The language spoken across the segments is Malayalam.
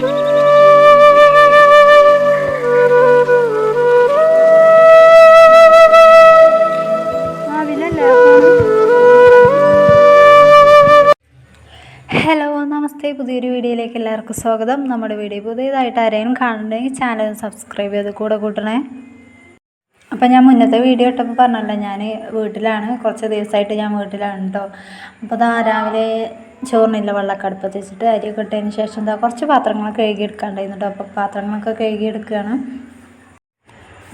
ഹലോ നമസ്തേ. പുതിയൊരു വീഡിയോയിലേക്ക് എല്ലാവർക്കും സ്വാഗതം. നമ്മുടെ വീഡിയോ പുതിയതായിട്ട് ആരെയും കാണണമെങ്കിൽ ചാനൽ സബ്സ്ക്രൈബ് ചെയ്ത് കൂടെ കൂട്ടണേ. അപ്പം ഞാൻ മുന്നത്തെ വീഡിയോ ഇട്ടപ്പോൾ പറഞ്ഞല്ലോ ഞാൻ വീട്ടിലാണ്. കുറച്ച് ദിവസമായിട്ട് ഞാൻ വീട്ടിലാണ് കേട്ടോ അപ്പോൾ രാവിലെ ചോറിനില്ല വെള്ളമൊക്കെ അടുപ്പത്ത് വെച്ചിട്ട് അരിയൊക്കെ ഇട്ടതിന് ശേഷം എന്താ കുറച്ച് പാത്രങ്ങളൊക്കെ കഴുകിയെടുക്കാണ്ടായിരുന്നു കേട്ടോ അപ്പോൾ പാത്രങ്ങളൊക്കെ കഴുകിയെടുക്കുകയാണ്.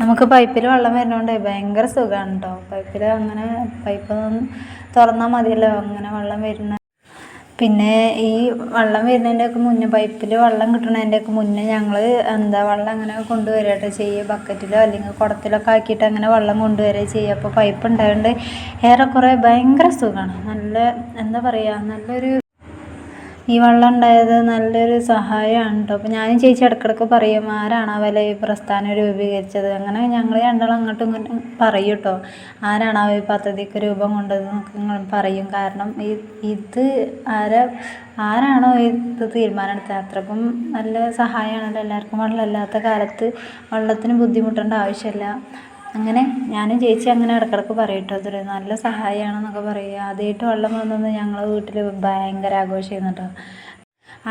നമുക്ക് പൈപ്പിൽ വെള്ളം വരുന്നതുകൊണ്ട് ഭയങ്കര സുഖമാണ് കേട്ടോ പൈപ്പിൽ അങ്ങനെ പൈപ്പ് തുറന്നാൽ മതിയല്ലോ. അങ്ങനെ വെള്ളം വരുന്ന പിന്നെ ഈ വെള്ളം വരുന്നതിന്റെയൊക്കെ മുന്നേ പൈപ്പിൽ വെള്ളം കിട്ടുന്നതിന്റെയൊക്കെ മുന്നേ ഞങ്ങൾ എന്താ വെള്ളം അങ്ങനെ കൊണ്ടുവരികട്ടോ ചെയ്യുക. ബക്കറ്റിലോ അല്ലെങ്കിൽ കുടത്തിലൊക്കെ ആക്കിയിട്ട് അങ്ങനെ വെള്ളം കൊണ്ടുവരിക ചെയ്യുക. അപ്പോൾ പൈപ്പ് ഉണ്ടായതുകൊണ്ട് ഏറെക്കുറെ ഭയങ്കര സുഖമാണ്. നല്ല എന്താ പറയുക നല്ലൊരു ഈ വെള്ളം ഉണ്ടായത് നല്ലൊരു സഹായമാണ് കേട്ടോ അപ്പോൾ ഞാനും ചേച്ചി ഇടക്കിടക്ക് പറയും ആരാണ് അവലെ ഈ പ്രസ്ഥാനം രൂപീകരിച്ചത്? അങ്ങനെ ഞങ്ങൾ രണ്ടാളും അങ്ങോട്ടും ഇങ്ങോട്ടും പറയും കേട്ടോ ആരാണ് ഈ പദ്ധതിക്ക് രൂപം കൊണ്ടതെന്നൊക്കെ പറയും. കാരണം ഇത് ആരാ ആരാണോ ഇത് തീരുമാനം എടുത്തത് അത്രക്കും നല്ല സഹായമാണല്ലോ. എല്ലാവർക്കും വെള്ളമില്ലാത്ത കാലത്ത് വെള്ളത്തിന് ബുദ്ധിമുട്ടേണ്ട ആവശ്യമില്ല. അങ്ങനെ ഞാനും ചേച്ചി അങ്ങനെ ഇടക്കിടക്ക് പറയും അതൊരു നല്ല സഹായമാണെന്നൊക്കെ പറയുക ആദ്യമായിട്ട് വെള്ളം വന്നത് ഞങ്ങൾ വീട്ടിൽ ഭയങ്കര ആഘോഷമായിരുന്നു കേട്ടോ.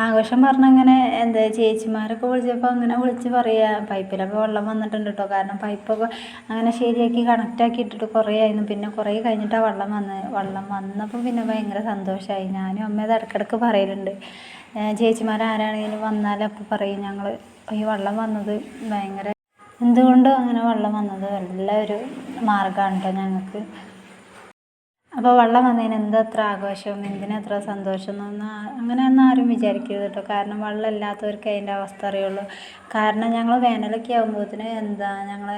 ആഘോഷം പറഞ്ഞങ്ങനെ എന്താ ചേച്ചിമാരൊക്കെ വിളിച്ചപ്പോൾ അങ്ങനെ വിളിച്ച് പറയുക പൈപ്പിലൊക്കെ വെള്ളം വന്നിട്ടുണ്ട് കേട്ടോ. കാരണം പൈപ്പൊക്കെ അങ്ങനെ ശരിയാക്കി കണക്റ്റാക്കി ഇട്ടിട്ട് കുറേ ആയിരുന്നു പിന്നെ കുറേ കഴിഞ്ഞിട്ടാണ് വെള്ളം വന്ന് വെള്ളം വന്നപ്പോൾ പിന്നെ ഭയങ്കര സന്തോഷമായി ഞാനും അമ്മ അത് ഇടക്കിടക്ക് പറയലുണ്ട്. ചേച്ചിമാരാരാണെങ്കിലും വന്നാലപ്പോൾ പറയും ഞങ്ങൾ ഈ വെള്ളം വന്നത് ഭയങ്കര എന്തുകൊണ്ടും അങ്ങനെ വെള്ളം വന്നത്? നല്ല ഒരു മാർഗമാണ് കേട്ടോ ഞങ്ങൾക്ക്. അപ്പോൾ വെള്ളം വന്നതിന് എന്താ അത്ര ആഘോഷം എന്തിനത്ര സന്തോഷം എന്നൊന്നും അങ്ങനെയൊന്നും ആരും വിചാരിക്കരുത് കേട്ടോ കാരണം വെള്ളം ഇല്ലാത്തവർക്ക് അതിന്റെ അവസ്ഥ അറിയുള്ളൂ. കാരണം ഞങ്ങൾ വേനലൊക്കെ ആകുമ്പോഴത്തേന് എന്താ ഞങ്ങൾ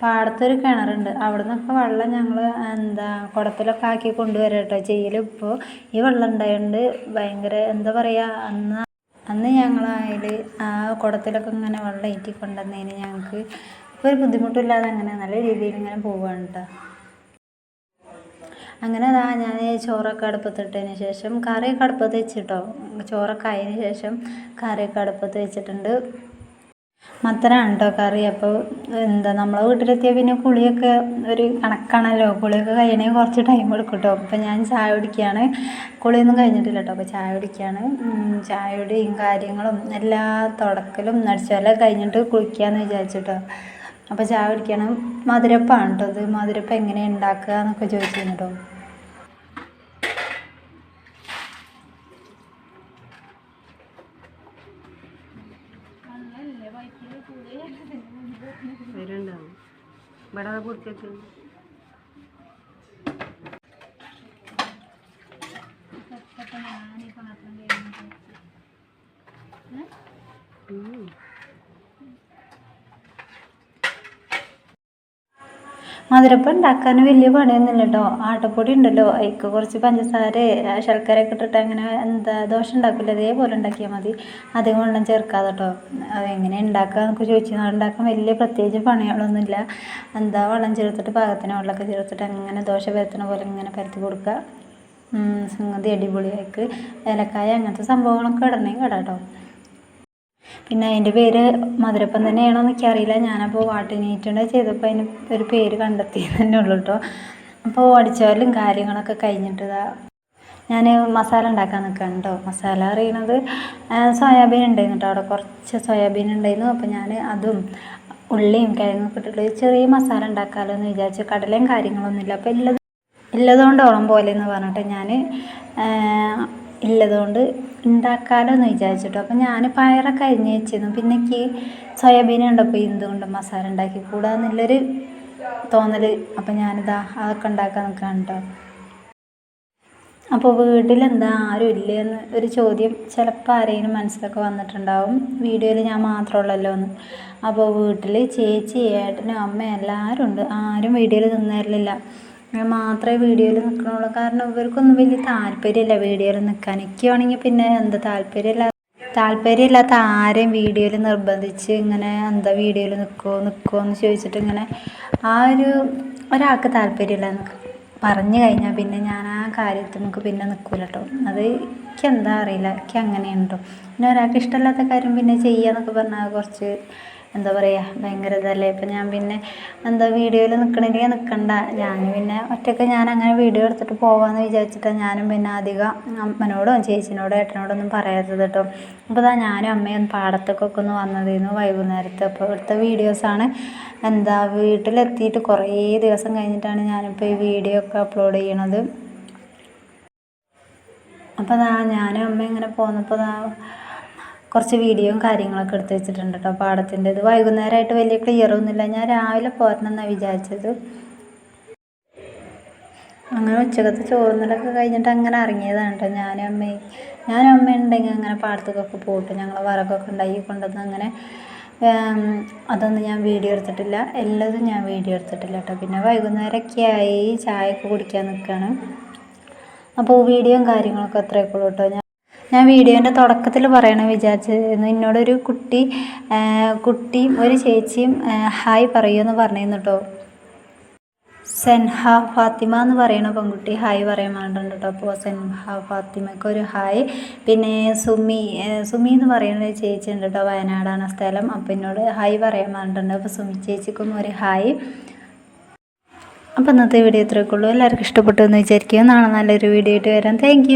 പാടത്തൊരു കിണറുണ്ട്. അവിടെ നിന്നൊക്കെ വെള്ളം ഞങ്ങൾ എന്താ കുടത്തിലൊക്കെ ആക്കി കൊണ്ടുവരാം കേട്ടോ ചെയ്യൽ ഇപ്പോൾ ഈ വെള്ളം ഉണ്ടായതുകൊണ്ട് ഭയങ്കര എന്താ പറയുക അന്ന് അന്ന് ഞങ്ങൾ ആ കുടത്തിലൊക്കെ ഇങ്ങനെ വെള്ളം ഏറ്റി കൊണ്ടുവന്നതിന് ഞങ്ങൾക്ക് ഇപ്പോൾ ഒരു ബുദ്ധിമുട്ടില്ലാതെ അങ്ങനെ നല്ല രീതിയിൽ ഇങ്ങനെ പോവുകയാണ് കേട്ടോ അങ്ങനെ അതാ ഞാൻ ചോറൊക്കെ അടുപ്പത്തിട്ടതിന് ശേഷം കറിയൊക്കെ അടുപ്പത്ത് വെച്ചിട്ടോ. ചോറൊക്കെ ആയതിന് ശേഷം കറിയൊക്കെ അടുപ്പത്ത് വെച്ചിട്ടുണ്ട്. മത്തനാണ് കേട്ടോ കറി. അപ്പോൾ എന്താ നമ്മളെ വീട്ടിലെത്തിയാൽ പിന്നെ കുളിയൊക്കെ ഒരു കണക്കാണല്ലോ. കുളിയൊക്കെ കഴിയണമെങ്കിൽ കുറച്ച് ടൈം എടുക്കും കേട്ടോ അപ്പോൾ ഞാൻ ചായ കുടിക്കുകയാണ്. കുളിയൊന്നും കഴിഞ്ഞിട്ടില്ല കേട്ടോ അപ്പോൾ ചായ കുടിക്കുകയാണ്. ചായയുടെയും കാര്യങ്ങളും എല്ലാ തുടക്കലും നടിച്ചാലും കഴിഞ്ഞിട്ട് കുളിക്കാമെന്ന് വിചാരിച്ചിട്ടോ അപ്പോൾ ചായ കുടിക്കണം മധുരപ്പാണ് കേട്ടോ ഇത്. മധുരപ്പം എങ്ങനെ ഉണ്ടാക്കുക എന്നൊക്കെ ചോദിച്ചിരുന്നു കേട്ടോ বেড়াতে পড়তে Thank you. മധുരപ്പം ഉണ്ടാക്കാൻ വലിയ പണിയൊന്നുമില്ല കേട്ടോ. ആട്ടപ്പൊടി ഉണ്ടല്ലോ. അതിക്ക് കുറച്ച് പഞ്ചസാര ശർക്കരയൊക്കെ ഇട്ടിട്ട് അങ്ങനെ എന്താ ദോശ ഉണ്ടാക്കില്ല അതേപോലെ ഉണ്ടാക്കിയാൽ മതി. അധികം വെള്ളം ചേർക്കാതെ കേട്ടോ. അതെങ്ങനെ ഉണ്ടാക്കുക എന്നൊക്കെ ചോദിച്ചാൽ ഉണ്ടാക്കാൻ വലിയ പ്രത്യേകിച്ച് പണികളൊന്നുമില്ല. എന്താ വെള്ളം ചേർത്തിട്ട് പാകത്തിന് വെള്ളമൊക്കെ ചേർത്തിട്ട് അങ്ങനെ ദോശ പരത്തണ പോലെ ഇങ്ങനെ പരത്തി കൊടുക്കുക. സംഗതി അടിപൊളിയായിക്ക് ഏലക്കായ അങ്ങനത്തെ സംഭവങ്ങളൊക്കെ ഇടണേ ഇടാം കേട്ടോ. പിന്നെ അതിന്റെ പേര് മധുരപ്പം തന്നെയാണോ എന്നൊക്കെ അറിയില്ല. ഞാനപ്പോൾ വാട്ടിനീറ്റുണ്ട് ചെയ്തപ്പോൾ അതിന് ഒരു പേര് കണ്ടെത്തി തന്നെ ഉള്ളൂ കേട്ടോ അപ്പോൾ അടിച്ചാലും കാര്യങ്ങളൊക്കെ കഴിഞ്ഞിട്ട് ഞാൻ മസാല ഉണ്ടാക്കാൻ നിൽക്കുകയാണ് കേട്ടോ മസാല അറിയണത് സോയാബീൻ ഉണ്ടായിരുന്നു കേട്ടോ അവിടെ കുറച്ച് സോയാബീൻ ഉണ്ടായിരുന്നു. അപ്പോൾ ഞാൻ അതും ഉള്ളിയും കിഴങ്ങൊക്കെ ഇട്ടിട്ട് ചെറിയ മസാല ഉണ്ടാക്കാമല്ലോ എന്ന് വിചാരിച്ചു. കടലയും കാര്യങ്ങളൊന്നുമില്ല. അപ്പോൾ എല്ലാം ഇല്ലതുകൊണ്ടോളം പോലെ എന്ന് പറഞ്ഞിട്ട് ഞാൻ ഇല്ലതുകൊണ്ട് ഉണ്ടാക്കാമല്ലോ എന്ന് വിചാരിച്ചിട്ടോ. അപ്പം ഞാൻ പയറൊക്കെ അരിഞ്ഞ് വെച്ചിരുന്നു. പിന്നെ എനിക്ക് സോയാബീൻ ഉണ്ടപ്പോൾ എന്തുകൊണ്ട് മസാല ഉണ്ടാക്കി കൂടാന്നുള്ളൊരു തോന്നൽ അപ്പം ഞാനിതാ അതൊക്കെ ഉണ്ടാക്കാൻ നിൽക്കുകയാണ് കേട്ടോ അപ്പോൾ വീട്ടിലെന്താ? ആരും ഇല്ലേന്ന് ഒരു ചോദ്യം ചിലപ്പോൾ ആരെങ്കിലും മനസ്സിലൊക്കെ വന്നിട്ടുണ്ടാവും. വീഡിയോയിൽ ഞാൻ മാത്രമുള്ളല്ലോ എന്ന്. അപ്പോൾ വീട്ടിൽ ചേച്ചി ഏട്ടനും അമ്മ എല്ലാവരും ഉണ്ട്. ആരും വീഡിയോയിൽ നിന്നേരില്ല ഞാൻ മാത്രമേ വീഡിയോയിൽ നിൽക്കണുള്ളൂ. കാരണം ഇവർക്കൊന്നും വലിയ താല്പര്യമില്ല വീഡിയോയിൽ നിൽക്കാൻ എനിക്കാണെങ്കിൽ പിന്നെ എന്താ താല്പര്യമില്ല താല്പര്യമില്ലാത്ത ആരെയും വീഡിയോയിൽ നിർബന്ധിച്ച് ഇങ്ങനെ എന്താ വീഡിയോയിൽ നിൽക്കുമോ നിൽക്കുമോ എന്ന് ചോദിച്ചിട്ട് ഇങ്ങനെ ആ ഒരു ഒരാൾക്ക് താല്പര്യമില്ല പറഞ്ഞു കഴിഞ്ഞാൽ പിന്നെ ഞാൻ ആ കാര്യത്തിൽ നമുക്ക് പിന്നെ നിൽക്കില്ല കേട്ടോ. അത് എനിക്ക് എന്താ അറിയില്ല. എനിക്ക് അങ്ങനെയാണ് കേട്ടോ. പിന്നെ ഒരാൾക്ക് ഇഷ്ടമല്ലാത്ത കാര്യം പിന്നെ ചെയ്യുക എന്നൊക്കെ പറഞ്ഞാൽ കുറച്ച് എന്താ പറയുക ഭയങ്കര ഇതല്ലേ? ഇപ്പം ഞാൻ പിന്നെ എന്താ വീഡിയോയിൽ നിൽക്കണമെങ്കിൽ നിൽക്കണ്ട ഞാൻ പിന്നെ ഒറ്റയ്ക്ക് ഞാൻ അങ്ങനെ വീഡിയോ എടുത്തിട്ട് പോകാമെന്ന് വിചാരിച്ചിട്ടാണ് ഞാനും പിന്നെ അധികം അമ്മനോടും ചേച്ചിനോടും ഏട്ടനോടൊന്നും പറയാത്തത് കേട്ടോ അപ്പോൾ ഇതാ ഞാനും അമ്മയും പാടത്തേക്കൊക്കെ ഒന്ന് വന്നതായിരുന്നു വൈകുന്നേരത്ത്. അപ്പോൾ ഇവിടുത്തെ വീഡിയോസാണ് എന്താ വീട്ടിലെത്തിയിട്ട് കുറേ ദിവസം കഴിഞ്ഞിട്ടാണ് ഞാനിപ്പോൾ ഈ വീഡിയോ ഒക്കെ അപ്ലോഡ് ചെയ്യണത്. അപ്പോൾ അതാ ഞാനും അമ്മ ഇങ്ങനെ പോന്നപ്പോൾ കുറച്ച് വീഡിയോയും കാര്യങ്ങളൊക്കെ എടുത്ത് വെച്ചിട്ടുണ്ട് കേട്ടോ. പാടത്തിന്റെ ഇത് വൈകുന്നേരമായിട്ട് വലിയ ക്ലിയർ ഒന്നുമില്ല. ഞാൻ രാവിലെ പോരണമെന്നാണ് വിചാരിച്ചത്. അങ്ങനെ ഉച്ചക്കത്തെ ചോറുന്നലൊക്കെ കഴിഞ്ഞിട്ട് അങ്ങനെ ഇറങ്ങിയതാണ് കേട്ടോ ഞാനും അമ്മയും. ഞാനും അമ്മ ഉണ്ടെങ്കിൽ അങ്ങനെ പാടത്തേക്കൊക്കെ പോയിട്ട് ഞങ്ങൾ വറകൊക്കെ ഉണ്ടാക്കി കൊണ്ടുവന്ന് അങ്ങനെ അതൊന്നും ഞാൻ വീഡിയോ എടുത്തിട്ടില്ല. എല്ലാതും ഞാൻ വീഡിയോ എടുത്തിട്ടില്ല കേട്ടോ. പിന്നെ വൈകുന്നേരമൊക്കെ ആയി ചായയൊക്കെ കുടിക്കാൻ നിൽക്കുകയാണ്. അപ്പോൾ വീഡിയോയും കാര്യങ്ങളൊക്കെ അത്രയൊക്കെ ഉള്ളൂ കേട്ടോ. ഞാൻ ഞാൻ വീഡിയോന്റെ തുടക്കത്തിൽ പറയണം വിചാരിച്ചിരുന്നു. എന്നോടൊരു കുട്ടി കുട്ടിയും ഒരു ചേച്ചിയും ഹായ് പറയുമെന്ന് പറഞ്ഞിരുന്നു കേട്ടോ സെൻഹ ഫാത്തിമ എന്ന് പറയുന്ന പെൺകുട്ടി ഹായ് പറയാൻ വേണ്ടിയിട്ടുണ്ട് കേട്ടോ അപ്പോൾ സെൻഹ ഫാത്തിമയ്ക്ക് ഒരു ഹായ്. പിന്നെ സുമി സുമി എന്ന് പറയുന്ന ചേച്ചി ഉണ്ട് കേട്ടോ വയനാടാണ് സ്ഥലം. അപ്പോൾ എന്നോട് ഹായ് പറയാൻ വേണ്ടിയിട്ടുണ്ട് അപ്പോൾ സുമി ചേച്ചിക്കും ഒരു ഹായ്. അപ്പോൾ ഇന്നത്തെ വീഡിയോ ഇത്രയൊക്കെ ഉള്ളൂ. എല്ലാവർക്കും ഇഷ്ടപ്പെട്ടു എന്ന് വിചാരിക്കുക നാളെ നല്ലൊരു വീഡിയോ ആയിട്ട് വരാം. താങ്ക്